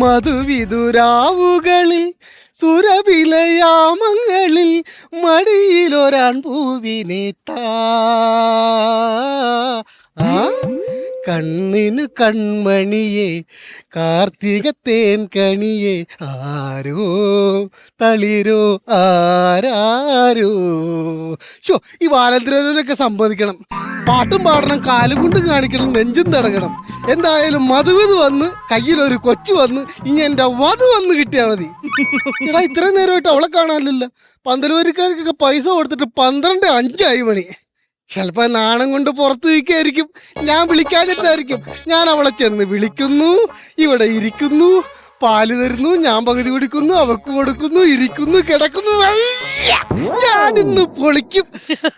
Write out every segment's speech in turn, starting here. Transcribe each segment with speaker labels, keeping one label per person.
Speaker 1: മധുവിതുരാവുകളിൽ സുരവിലയാമങ്ങളിൽ മടിയിലൊരാൺ പൂവിനെ താ കണ്ണിനു കൺമണിയെ കാർത്തിക തേൻ കണിയെ ആരോ തളിരോ ആരാരോ. ഷോ ഈ ബാലന്ദ്രനൊക്കെ സമ്മതിക്കണം പാട്ടും പാടണം കാലും കൊണ്ടും കാണിക്കണം നെഞ്ചും തടങ്ങണം എന്തായാലും മധുവത് വന്ന് കയ്യിലൊരു കൊച്ചു വന്ന് ഇനി എന്റെ വധു വന്ന് കിട്ടിയാൽ മതി. ഇത്രയും നേരമായിട്ട് അവളെ കാണാനില്ല പന്തലൂരിക്കാർക്കൊക്കെ പൈസ കൊടുത്തിട്ട് പന്ത്രണ്ട് അഞ്ചായി മണി. ചിലപ്പോ നാണം കൊണ്ട് പുറത്ത് നിൽക്കായിരിക്കും. ഞാൻ വിളിക്കാതിട്ടായിരിക്കും ഞാൻ അവളെ ചെന്ന് വിളിക്കുന്നു ഇവിടെ ഇരിക്കുന്നു. പാൽ തരുന്നു ഞാൻ പകുതി കുടിക്കുന്നു അവക്ക് കൊടുക്കുന്നു ഇരിക്കുന്നു കിടക്കുന്നു. ഞാൻ ഇന്ന് പൊളിക്കും.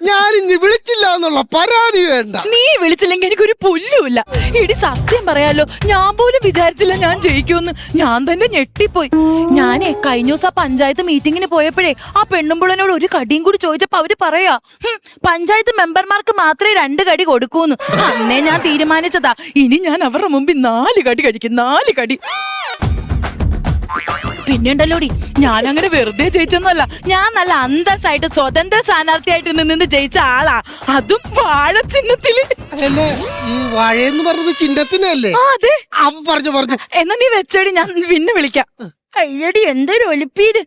Speaker 1: ഞാൻ ഇന്ന് വിളിച്ചില്ല എന്നുള്ള പരാതി വേണ്ട.
Speaker 2: നീ വിളിച്ചില്ലെങ്കിൽ എനിക്കൊരു പുല്ലുമില്ല. ഇടി സത്യം പറയാലോ ഞാൻ പോലും വിചാരിച്ചില്ല ഞാൻ ജയിക്കുമെന്ന്. ഞാൻ തന്നെ ഞെട്ടിപ്പോയി. ഞാനേ കഴിഞ്ഞ ദിവസം പഞ്ചായത്ത് മീറ്റിങ്ങിന് പോയപ്പോഴേ ആ പെണ്ണുമ്പുള്ളനോട് ഒരു കടിയും കൂടി ചോദിച്ചപ്പോ അവർ പറയാ "ഹും, പഞ്ചായത്ത് മെമ്പർമാർക്ക് മാത്രമേ രണ്ട് കടി കൊടുക്കൂന്ന്. അന്നേ ഞാൻ തീരുമാനിച്ചതാ ഇനി ഞാൻ അവരുടെ മുമ്പിൽ നാല് കടി കഴിക്കും നാല് കടി. പിന്നെണ്ടല്ലോടി ഞാൻ അങ്ങനെ വെറുതെ ജയിച്ചൊന്നുമല്ല. ഞാൻ നല്ല അന്തസ്സായിട്ട് സ്വതന്ത്ര സ്ഥാനാർത്ഥിയായിട്ട് നിന്ന് ജയിച്ച ആളാ. അതും വാഴ ചിഹ്നത്തിൽ.
Speaker 1: അല്ല ഈ വാഴയെന്ന് പറഞ്ഞത് ചിഹ്നത്തിനല്ലേ?
Speaker 2: അതെ.
Speaker 1: പറഞ്ഞു പറഞ്ഞു.
Speaker 2: എന്നാ നീ വെച്ചോടി ഞാൻ പിന്നെ വിളിക്കാം. അയ്യടി എന്തൊരു ഒലിപ്പീര്.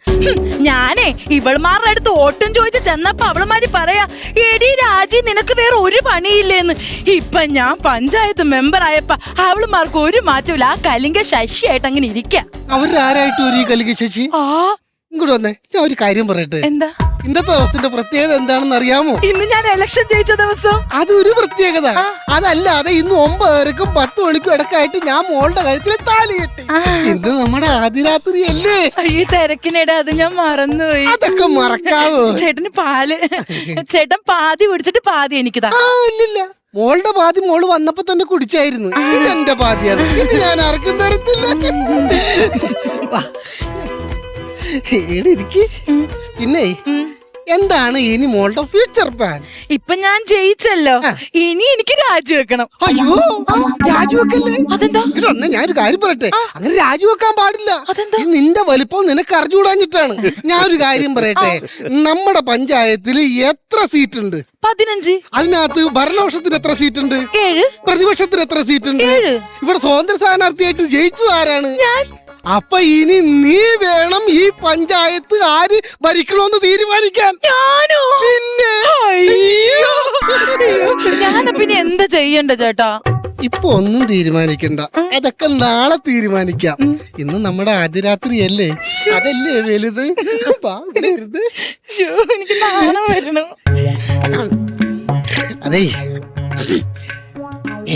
Speaker 2: ഞാനേ ഇവൾമാരുടെ അടുത്ത് ഓട്ടം ചോദിച്ച് ചെന്നപ്പോ അവളുമാര് പറയാ എടി രാജി നിനക്ക് വേറെ ഒരു പണിയില്ലേന്ന്. ഇപ്പൊ ഞാൻ പഞ്ചായത്ത് മെമ്പർ ആയപ്പോ അവളുമാർക്ക് ഒരു മാറ്റമില്ല ആ കലിങ്ക ശശിയായിട്ട് അങ്ങനെ ഇരിക്ക.
Speaker 1: അവരാരായിട്ട് ഒരു ശശി?
Speaker 2: ആ
Speaker 1: ഇങ്ങോട്ട് വന്നേ. ഞാൻ ഒരു കാര്യം പറയട്ടെ?
Speaker 2: എന്താ?
Speaker 1: ഇന്നത്തെ ദിവസത്തിന്റെ പ്രത്യേകത എന്താണെന്ന് അറിയാമോ?
Speaker 2: ഇന്ന് ഞാൻ ഇലക്ഷൻ ജയിച്ച ദിവസം.
Speaker 1: അതൊരു പ്രത്യേകത. അതല്ലാതെ ഇന്ന് ഒമ്പതരക്കും പത്ത് മണിക്കും ഇടക്കായിട്ട് ഞാൻ മോളുടെ കഴുത്തിൽ താലി കെട്ടി. ഇന്ന് നമ്മുടെ ആദിരാത്രി അല്ലേ
Speaker 2: ഈ തിരക്കിനിടെ അത് ഞാൻ മറന്നുപോയി.
Speaker 1: അതൊക്കെ മറക്കാവോ?
Speaker 2: ചേട്ടന് പാൽ ചേട്ടൻ പാതി കുടിച്ചിട്ട് പാതി എനിക്കിതാ.
Speaker 1: ആ ഇല്ലില്ല. മോളുടെ പാതി മോൾ വന്നപ്പോ തന്നെ കുടിച്ചായിരുന്നു. ഇതെന്റെ പാതിയാണ്. ഇത് ഞാൻ ആർക്കും തരത്തില്ല. പിന്നെ എന്താണ് ഇനി മോളുടെ ഫ്യൂച്ചർ പ്ലാൻ
Speaker 2: ഇപ്പൊ ഞാൻ ജയിച്ചല്ലോ. ഇനി എനിക്ക് രാജിവെക്കണം
Speaker 1: അയ്യോ രാജിവെക്കല്ലേ വന്നേ ഞാനൊരു കാര്യം പറയട്ടെ. അങ്ങനെ രാജിവെക്കാൻ പാടില്ല? നിന്റെ വലിപ്പം നിനക്ക് അറിഞ്ഞുകൂടാഞ്ഞിട്ടാണ്. ഞാനൊരു കാര്യം പറയട്ടെ. നമ്മുടെ പഞ്ചായത്തിൽ എത്ര സീറ്റ് ഉണ്ട്
Speaker 2: പതിനഞ്ച്.
Speaker 1: അതിനകത്ത് ഭരണപക്ഷത്തിന് എത്ര സീറ്റ് ഉണ്ട്
Speaker 2: ഏഴ്.
Speaker 1: പ്രതിപക്ഷത്തിന് എത്ര സീറ്റ് ഉണ്ട്. ഇവിടെ സ്വതന്ത്ര സ്ഥാനാർത്ഥിയായിട്ട് ജയിച്ചത് ആരാണ്?
Speaker 2: ഞാൻ.
Speaker 1: അപ്പൊ ഇനി നീ വേണം ഈ പഞ്ചായത്ത് ആര് ഭരിക്കണോന്ന് തീരുമാനിക്കാൻ.
Speaker 2: ഞാനോ?
Speaker 1: പിന്നെ?
Speaker 2: ഞാൻ പിന്നെ എന്താ ചെയ്യണ്ട ചേട്ടാ?
Speaker 1: ഇപ്പൊ ഒന്നും തീരുമാനിക്കണ്ട. അതൊക്കെ നാളെ തീരുമാനിക്കാം. ഇന്ന് നമ്മുടെ ആദ്യരാത്രി അല്ലേ അതല്ലേ വലുത്?
Speaker 2: എനിക്ക് നാണം വരണു.
Speaker 1: അതെ.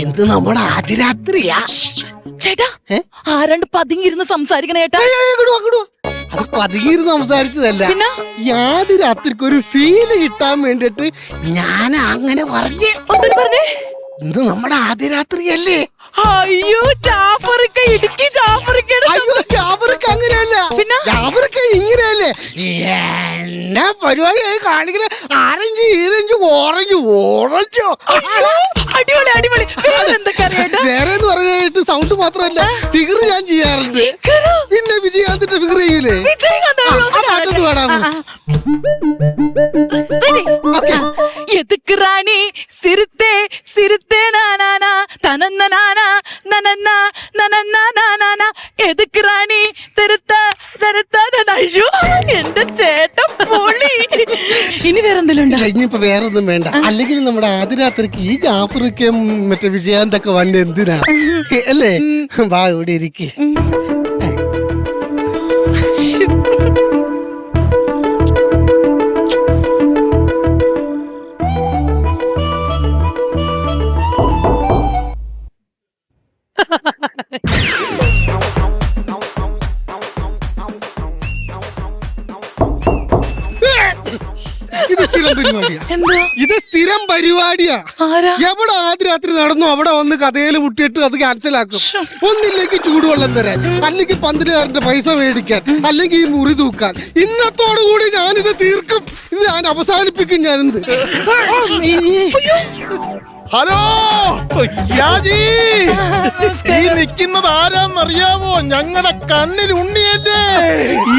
Speaker 1: എന്ത് നമ്മുടെ ആദ്യരാത്രിയാ?
Speaker 2: ചേട്ടാ
Speaker 1: ഏ?
Speaker 2: ആരാണ്ട് പതുങ്ങിയിരുന്ന് സംസാരിക്കണേ ചേട്ടാ?
Speaker 1: അത് പതുങ്ങിയിരുന്ന് സംസാരിച്ചതല്ല? യാതി രാത്രിക്ക് ഒരു ഫീൽ കിട്ടാൻ വേണ്ടിട്ട് ഞാൻ അങ്ങനെ പറഞ്ഞു.
Speaker 2: പറഞ്ഞേ?
Speaker 1: ഇത് നമ്മുടെ ആദ്യ രാത്രിയല്ലേ
Speaker 2: അയ്യോ ജാഫറിക്ക ഇടുക്കി ജാഫറിക്കയുടെ
Speaker 1: അയ്യോ ജാബർക്ക് അങ്ങനെയല്ല.
Speaker 2: പിന്നെ?
Speaker 1: ജാബർക്ക് ഇങ്ങനെയല്ലേ? എന്നാ പരിപാടി കാണിക്കണ? ആറഞ്ച് ഈരഞ്ച് ഓറഞ്ച് ഓറഞ്ചോ?
Speaker 2: അയ്യോ, അടിപൊളി അടിപൊളി. വേറെ എന്തൊക്കെ അറിയാട്ടോ
Speaker 1: വേറെ എന്ന് പറഞ്ഞിട്ട് സൗണ്ട് മാത്രമല്ല ഫിഗർ ഞാൻ ചെയ്യാറുണ്ട്? പിന്നെ വിജയകാന്തിന്റെ ഫിഗർ ചെയ്യൂലേ?
Speaker 2: വിജയകാന്ത്
Speaker 1: ആ, ആ പാട്ടൊന്ന് പാടാമോ?
Speaker 2: ആ, ആ. சிரித்தே ആ. എതുക്ക് റാണി സിരുത്തേ സിരുത്തേ നാനാന തനന്ന നാന നനന്ന നനന്ന നാനാന എതുക്ക് റാണി? തെരുത്ത തെരുത്ത നന. അയ്യോ എന്റെ ചേട്ടൻ പൊളി. ഇനി
Speaker 1: ഇനിയിപ്പോ വേറെ ഒന്നും വേണ്ട. അല്ലെങ്കിൽ നമ്മുടെ ആദ്യ രാത്രിക്ക് ഈ ജാഫറിക്കും മറ്റേ വിജയാന്തൊക്കെ വന്ന എന്തിനാ? അല്ലേ? വാ ഇവിടെ ഇരിക്കേ. ഇത് സ്ഥിരം പരിപാടിയാ
Speaker 2: എന്താ?
Speaker 1: ഇത് സ്ഥിരം പരിപാടിയാ.
Speaker 2: ആരാ?
Speaker 1: എവിടെ ആദ്യ രാത്രി നടന്നു അവിടെ വന്ന് കഥയിൽ മുട്ടിയിട്ട് അത് ക്യാൻസൽ ആക്കും. ഒന്നില്ലെങ്കിൽ ചൂടുവെള്ളം തരാൻ അല്ലെങ്കിൽ പന്തിലുകാരന്റെ പൈസ മേടിക്കാൻ അല്ലെങ്കിൽ ഈ മുറി തൂക്കാൻ. ഇന്നത്തോടു കൂടി ഞാനിത് തീർക്കും. ഇത് ഞാൻ അവസാനിപ്പിക്കും ഞാനിത്.
Speaker 3: ഹലോ രാജി ആരാന്നറിയാവോ ഞങ്ങളുടെ കണ്ണിൽ ഉണ്ണിയല്ലേ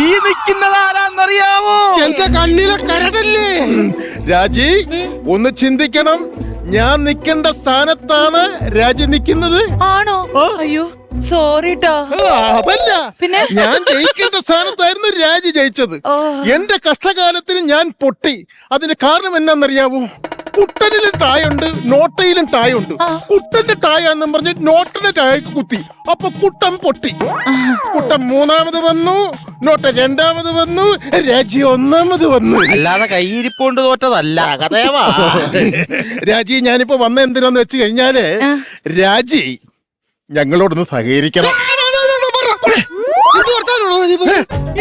Speaker 4: ഈ നിൽക്കുന്നത് ആരാന്നറിയാവോ
Speaker 1: എന്റെ കണ്ണിലെ കരടല്ലേ
Speaker 3: രാജി ഒന്ന് ചിന്തിക്കണം. ഞാൻ നിൽക്കേണ്ട സ്ഥാനത്താണ് രാജി നിൽക്കുന്നത്.
Speaker 2: ആണോ? അയ്യോ
Speaker 3: അതല്ല.
Speaker 2: പിന്നെ?
Speaker 3: ഞാൻ ജയിക്കേണ്ട സ്ഥാനത്തായിരുന്നു രാജി ജയിച്ചത്. എന്റെ കഷ്ടകാലത്തിന് ഞാൻ പൊട്ടി. അതിന്റെ കാരണം എന്നാന്നറിയാവോ കുട്ടനിലും ടായുണ്ട് നോട്ടയിലും ടായുണ്ട് കുട്ടന്റെ ടായ എന്നും പറഞ്ഞ് നോട്ടന്റെ ടായക്ക് കുത്തി. അപ്പൊ കുട്ടൻ പൊട്ടി. കുട്ടൻ മൂന്നാമത് വന്നു നോട്ട രണ്ടാമത് വന്നു രാജി ഒന്നാമത് വന്നു.
Speaker 4: അല്ലാതെ കൈയിരിപ്പോണ്ട് തോറ്റതല്ല
Speaker 3: കഥയവാ. രാജി ഞാനിപ്പോ വന്ന എന്തിനാന്ന് വെച്ച് കഴിഞ്ഞാൽ രാജി ഞങ്ങളോടൊന്ന് സഹകരിക്കണം.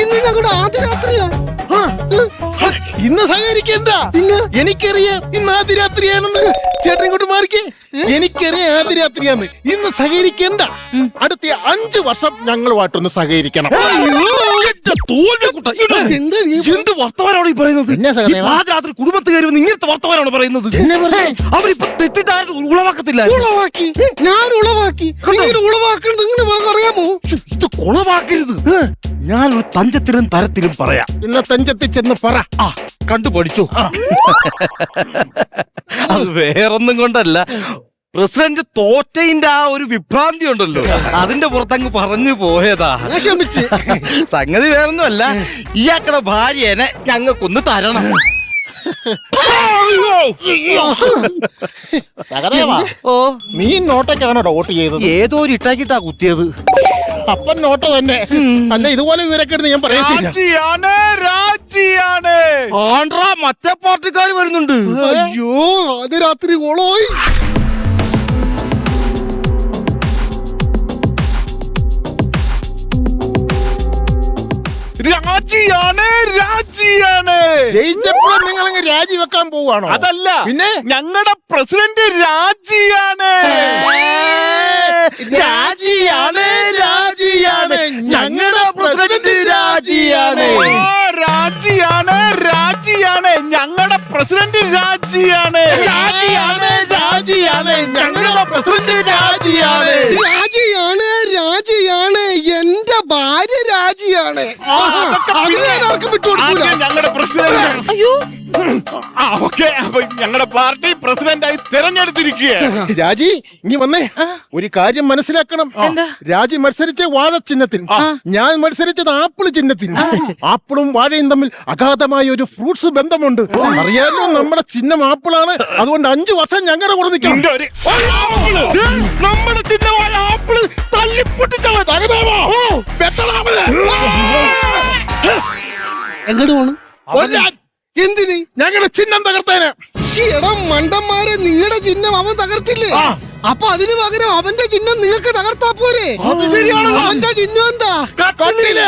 Speaker 1: ഇന്ന് ഞങ്ങളുടെ ആദ്യ രാത്രിയാ.
Speaker 3: ആ, ഹ, ഇന്ന് സഹകരിക്കണ്ട? എനിക്കറിയാം. ഇന്ന് ആദ്യ രാത്രിയാണെന്ന് ചേട്ടൻ ഇങ്ങോട്ട് മാറിക്കേ. എനിക്കറിയാം ആദ്യ രാത്രിയാന്ന് ഇന്ന് സഹകരിക്കണ്ട. അടുത്ത അഞ്ചു വർഷം ഞങ്ങളുമായിട്ടൊന്ന് സഹകരിക്കണം.
Speaker 1: എന്താ
Speaker 4: വർത്തമാനമാണ് ഈ പറയുന്നത്?
Speaker 3: രാത്രി സഹദേവ?
Speaker 4: ഈ പാതിരാത്രി കുടുംബത്ത് കയറി വന്ന് ഇങ്ങനത്തെ വർത്തമാനാണ് പറയുന്നത്. അവരിപ്പോ തെറ്റിദ്ധാരണ ഉളവാക്കത്തില്ല.
Speaker 1: ഉളവാക്കി. ഞാൻ ഉളവാക്കി. ഉളവാക്കുന്നത് ഇങ്ങനെ
Speaker 4: പറയാമോ ഇത് കുളവാക്കരുത്. ഞാൻ ഒരു തഞ്ചത്തിലും തരത്തിലും പറയാം.
Speaker 3: ഇന്ന് തഞ്ചത്തിൽ ചെന്ന് പറ.
Speaker 4: ആ കണ്ടു പഠിച്ചു. അത് വേറൊന്നും കൊണ്ടല്ല. പ്രസിഡന്റ് തോറ്റയിന്റെ ആ ഒരു വിഭ്രാന്തി ഉണ്ടല്ലോ. അതിന്റെ പുറത്തങ്ങ് പറഞ്ഞു പോയതാ.
Speaker 1: ക്ഷമിച്ച്.
Speaker 4: സംഗതി വേറൊന്നുമല്ല. ഇയാക്കടെ ഭാര്യനെ ഞങ്ങൾക്കൊന്ന് തരണം. ഓ
Speaker 3: നീ നോട്ടയ്ക്കാണോ വോട്ട് ചെയ്തത്?
Speaker 4: ഏതോ ഒരു ഇട്ടാക്കിട്ടാ കുത്തിയത്.
Speaker 3: അപ്പൻ നോട്ട തന്നെ. അല്ല ഇതുപോലെ വിവരക്കെടുത്ത് ഞാൻ പറയത്തില്ല.
Speaker 5: രാജിയാണ് രാജിയാണ്.
Speaker 4: ആണ്ട്രാ മറ്റേ പാർട്ടിക്കാർ വരുന്നുണ്ട്.
Speaker 1: അയ്യോ ആദ്യ രാത്രി ഓളോയി.
Speaker 5: രാജിയാണ് രാജിയാണ്.
Speaker 3: ജയിച്ചപ്പോഴും നിങ്ങൾ അങ്ങ് രാജിവെക്കാൻ പോവാണോ
Speaker 5: അതല്ല
Speaker 3: പിന്നെ?
Speaker 5: ഞങ്ങളുടെ പ്രസിഡന്റ് രാജിയാണ്.
Speaker 4: രാജിയാണ് രാജിയാണ്. ഞങ്ങളുടെ പ്രസിഡന്റ് രാജിയാണ്.
Speaker 5: രാജിയാണ് രാജിയാണ്. ഞങ്ങളുടെ പ്രസിഡന്റ് രാജിയാണ്
Speaker 4: രാജിയാണ്. രാജിയാണ്. ഞങ്ങളുടെ പ്രസിഡന്റ് രാജിയാണ്.
Speaker 1: രാജിയാണ് രാജിയാണ്. എന്റെ ഭാര്യ രാജിയാണ്.
Speaker 5: ഞങ്ങളുടെ പ്രസിഡന്റ്
Speaker 2: അയ്യോ.
Speaker 5: ആ ഓക്കെ. അപ്പൊ ഞങ്ങളുടെ പാർട്ടി പ്രസിഡന്റായി തിരഞ്ഞെടുത്തിരിക്കുക
Speaker 3: രാജി ഇനി വന്നേ. ഒരു കാര്യം മനസ്സിലാക്കണം? രാജി മത്സരിച്ച വാഴ ചിഹ്നത്തിൽ ഞാൻ മത്സരിച്ചത് ആപ്പിൾ ചിഹ്നത്തിൽ ആപ്പിളും വാഴയും തമ്മിൽ അഗാധമായ ഒരു ഫ്രൂട്ട്സ് ബന്ധമുണ്ട്. അറിയാലോ നമ്മുടെ ചിഹ്നം ആപ്പിളാണ്. അതുകൊണ്ട് അഞ്ചു വർഷം ഞങ്ങളുടെ കൂടെ നിൽക്കണം.
Speaker 5: ഇതിന്റെ ഒരു നമ്മുടെ ചിഹ്നമായ ആപ്പിൾ തല്ലിപ്പൊട്ടിച്ചവൻ
Speaker 1: എങ്ങോട്ട് പോണു? എന്തിന്?
Speaker 3: ഞങ്ങളുടെ ചിഹ്നം തകർത്തേന്.
Speaker 1: എടാ മണ്ടന്മാരെ നിങ്ങളുടെ ചിഹ്നം അവൻ തകർത്തില്ലേ? അപ്പൊ അതിന് പകരം അവന്റെ ചിഹ്നം നിങ്ങൾക്ക് തകർത്താ പോരെ? അവന്റെ ചിഹ്നം എന്താ?
Speaker 5: കട്ടിൽ.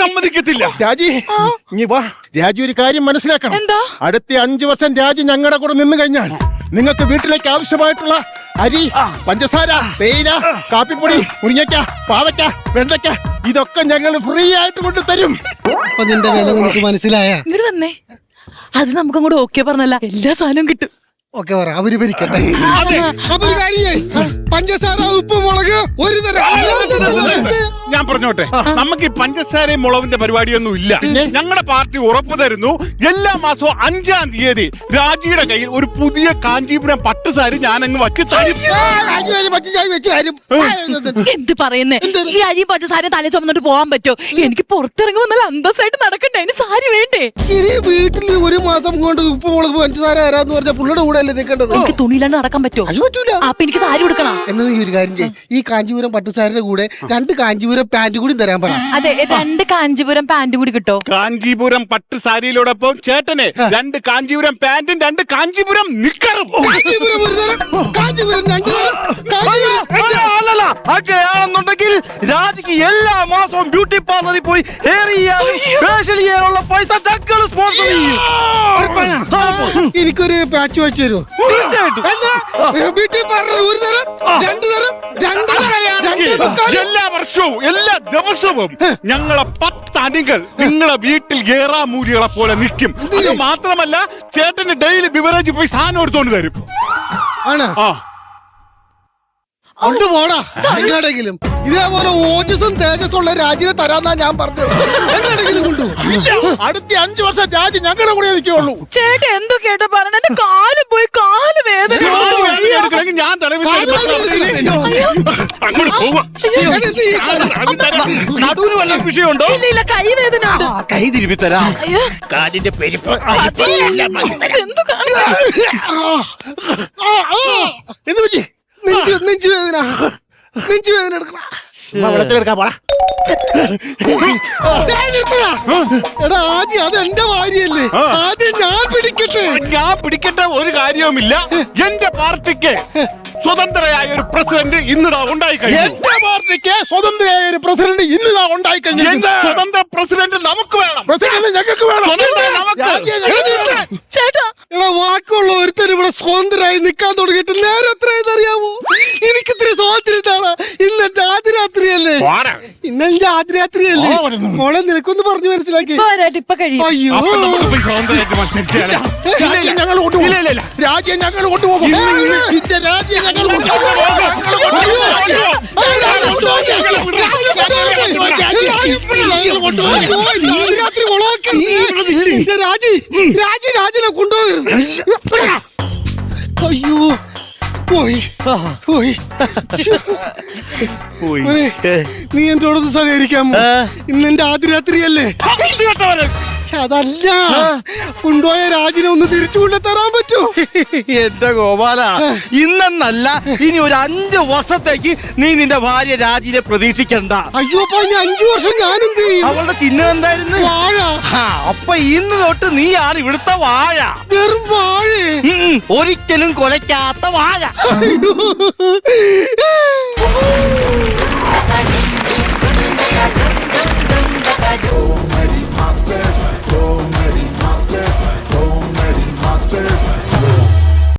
Speaker 5: സമ്മതിക്കത്തില്ല.
Speaker 3: രാജി ഇനി വാ. രാജി ഒരു കാര്യം മനസ്സിലാക്കണം.
Speaker 2: എന്താ?
Speaker 3: അടുത്ത അഞ്ചു വർഷം രാജി ഞങ്ങളുടെ കൂടെ നിന്ന് കഴിഞ്ഞാൽ നിങ്ങൾക്ക് വീട്ടിലേക്ക് ആവശ്യമായിട്ടുള്ള അരി പഞ്ചസാര തേയില കാപ്പിപ്പൊടി മുരിങ്ങയ്ക്ക പാവയ്ക്ക വെണ്ടയ്ക്ക ഇതൊക്കെ ഞങ്ങൾ ഫ്രീ ആയിട്ട് കൊണ്ടു തരും.
Speaker 1: നിന്റെ വില നിനക്ക് മനസ്സിലായ?
Speaker 2: ഇങ്ങോട്ട് വന്നേ. അത് നമുക്ക് അങ്ങോട്ട് ഓക്കെ പറഞ്ഞല്ല. എല്ലാ സാധനവും കിട്ടും.
Speaker 1: ഓക്കെ പറ അവർ ഭരിക്കട്ടെ അപ്പൊ ഒരു കാര്യം ചെയ്യ്. പഞ്ചസാര ഉപ്പ് മുളക് ഒരു തരം.
Speaker 5: ഞാൻ പറഞ്ഞോട്ടെ? നമുക്ക് ഈ പഞ്ചസാരയും മുളവിന്റെ പരിപാടിയൊന്നും ഇല്ല. ഞങ്ങളുടെ പാർട്ടി ഉറപ്പു തരുന്നു. എല്ലാ മാസവും അഞ്ചാം തീയതി രാജിയുടെ കയ്യിൽ ഒരു പുതിയ കാഞ്ചീപുരം പട്ടുസാരി ഞാൻ അങ്ങ് വച്ച് തരും.
Speaker 2: എന്ത് പറയുന്നേ? ഈ അരി പഞ്ചസാര തലേ ചുമന്നിട്ട് പോകാൻ പറ്റോ? എനിക്ക് പുറത്തിറങ്ങി വന്നാൽ അന്തസ്സായിട്ട് നടക്കണ്ടേ? അതിന് സാരി വേണ്ടേ?
Speaker 1: ഇനി വീട്ടിൽ ഒരു മാസം കൊണ്ട് ഉപ്പ് മുളക് പഞ്ചസാര തരാന്ന് പറഞ്ഞ പുള്ളിയുടെ കൂടെ അല്ലേ നിൽക്കേണ്ടത്?
Speaker 2: എനിക്ക് തുണിയില്ലാണ്ട് നടക്കാൻ പറ്റോ?
Speaker 1: അത് പറ്റൂല.
Speaker 2: അപ്പൊ എനിക്ക് സാരി കൊടുക്കണം
Speaker 1: എന്നാ നീ ഒരു കാര്യം ചെയ്യും. ഈ കാഞ്ചിപുരം പട്ടുസാരിന്റെ കൂടെ രണ്ട് കാഞ്ചിപുരം പാന്റ് കൂടി തരാൻ പറ.
Speaker 2: അതെ രണ്ട് കാഞ്ചിപുരം പാന്റ് കൂടി കിട്ടോ?
Speaker 5: കാഞ്ചിപുരം പട്ടുസാരിയിലോടൊപ്പം ചേട്ടനെ രണ്ട് കാഞ്ചിപുരം പാന്റും രണ്ട് കാഞ്ചിപുരം നിക്കറും.
Speaker 1: കാഞ്ചീപുരം ഒരു തരം.
Speaker 4: രാജിക്ക് എല്ലാ മാസവും ബ്യൂട്ടി പാർലറിൽ പോയി ഹെയർ ചെയ്യാനും ഫേഷ്യൽ ചെയ്യാനുള്ള പൈസ സ്പോൺസർ ചെയ്യും.
Speaker 1: എനിക്കൊരു പാച്ച് വെച്ച് തരുമോ?
Speaker 4: തീർച്ചയായിട്ടും.
Speaker 1: ഒരു തരം രണ്ട് തരം മുക്കാൽ
Speaker 5: എല്ലാ വർഷവും എല്ലാ ദിവസവും ഞങ്ങളെ പത്ത് അണികൾ നിങ്ങളെ വീട്ടിൽ ഏറാ മൂലികളെ പോലെ നിൽക്കും. അത് മാത്രമല്ല ചേട്ടന് ഡെയിലി ബിവറേജ് പോയി സാധനം എടുത്തോണ്ട് തരും.
Speaker 1: ആണ്?
Speaker 5: ആ.
Speaker 1: കൊണ്ടുപോടാ എങ്ങനെയെങ്കിലും ഇതേപോലെ ഓജസും തേജസ്സുള്ള രാജിനെ തരാന്നാ ഞാൻ പറഞ്ഞത്. എങ്ങനെയെങ്കിലും കൊണ്ടുപോ
Speaker 3: അടുത്ത അഞ്ചു വർഷം രാജി ഞങ്ങളുടെ കൂടെ നിൽക്കുള്ളൂ
Speaker 2: ചേട്ടൻ എന്തൊക്കെയാട്ടോ കേട്ടോ എന്റെ കാൽ പോയി കാൽ വേദന.
Speaker 5: ഞാൻ
Speaker 4: നടുവിന് വല്ല വിഷയമുണ്ടോ?
Speaker 2: ഇല്ല ഇല്ല കൈ വേദന
Speaker 4: ആ, കൈ തിരുപ്പി തരാം.
Speaker 5: കാലിന്റെ പെരുപ്പ്.
Speaker 2: എന്ത്
Speaker 3: പറ്റി?
Speaker 1: നെഞ്ചു നെഞ്ചു വേദന. നെഞ്ചു വേദന എടുക്കണം
Speaker 3: വെള്ളത്തിലെടുക്കാൻ പോടാ.
Speaker 1: ഞാൻ നിർത്തടാ. എടാ ആദ്യം അത് എന്റെ ഭാര്യയല്ലേ.
Speaker 5: ആ.
Speaker 1: ആദ്യം ഞാൻ പിടിക്കട്ടെ.
Speaker 5: ഞാൻ പിടിക്കേണ്ട ഒരു കാര്യവുമില്ല. എന്റെ പാർട്ടിക്ക് സ്വതന്ത്രയായ ഒരു പ്രസിഡന്റ് ഇന്നിതാ ഉണ്ടായി കഴിഞ്ഞു.
Speaker 3: എന്റെ പാർട്ടിക്ക് സ്വതന്ത്രയായ ഒരു പ്രസിഡന്റ് ഇന്ന് ഉണ്ടായി
Speaker 5: എന്റെ
Speaker 3: കഴിഞ്ഞു
Speaker 5: സ്വതന്ത്ര പ്രസിഡന്റ് നമുക്ക് വേണം.
Speaker 3: പ്രസിഡന്റ് ഞങ്ങൾക്ക് വേണം.
Speaker 5: സ്വതന്ത്രം നമുക്ക്.
Speaker 3: രാജ്യം ഞങ്ങൾക്ക് വേണം.
Speaker 2: ചേട്ടാ
Speaker 1: എടാ വാക്കുള്ള ഒരുത്തർ ഇവിടെ സ്വതന്ത്രമായി നിൽക്കാൻ തുടങ്ങിയിട്ട് നേരെ എത്ര അറിയാമോ എനിക്ക് ഇത്തിരി സ്വാതന്ത്ര്യം ഇതാണ് ഇന്ന് എന്റെ ആദ്യരാത്രിയല്ലേ. ഇന്ന് എന്റെ ആദ്യരാത്രിയല്ലേ. മോളെ നിനക്കൊന്ന് പറഞ്ഞു മനസ്സിലാക്കി. അയ്യോ.
Speaker 3: ഞങ്ങൾ കൊണ്ടുപോകും.
Speaker 5: ഇല്ല, ഇല്ല, ഇല്ല.
Speaker 3: രാജ്യം ഞങ്ങൾ കൊണ്ടുപോകും. രാജ്യം ഞങ്ങൾ
Speaker 1: അയ്യോ, രാജി രാജി കൊളവാക്കരുത്. എന്റെ രാജി രാജി രാജിനെ കൊണ്ടുപോകരുത് അയ്യോ പോയി. പോയി
Speaker 4: പോയി.
Speaker 1: മോനെ, നീ എന്നോടൊന്ന് സഹകരിക്കാമോ? ഇന്ന് എന്റെ ആദ്യ രാത്രിയല്ലേ. അതല്ല. കൊണ്ടുപോയ രാജിനെ ഒന്ന് തിരിച്ചു കൊണ്ടുതരാൻ പറ്റൂ.
Speaker 4: എന്റെ ഗോപാല ഇന്നെന്നല്ല ഇനി ഒരു അഞ്ചു വർഷത്തേക്ക് നീ നിന്റെ ഭാര്യ രാജിനെ പ്രതീക്ഷിക്കണ്ട.
Speaker 1: അയ്യോ അപ്പൊ ഇനി അഞ്ചു വർഷം ഞാൻ എന്ത് ചെയ്യും?
Speaker 4: അവളുടെ ചിഹ്നം എന്തായിരുന്നു?
Speaker 1: വാഴ.
Speaker 4: അപ്പൊ ഇന്ന് തൊട്ട് നീയാണ് ഇവിടുത്തെ വാഴ.
Speaker 1: വെറും വാഴ.
Speaker 4: ഒരിക്കലും കൊലയ്ക്കാത്ത വാഴ.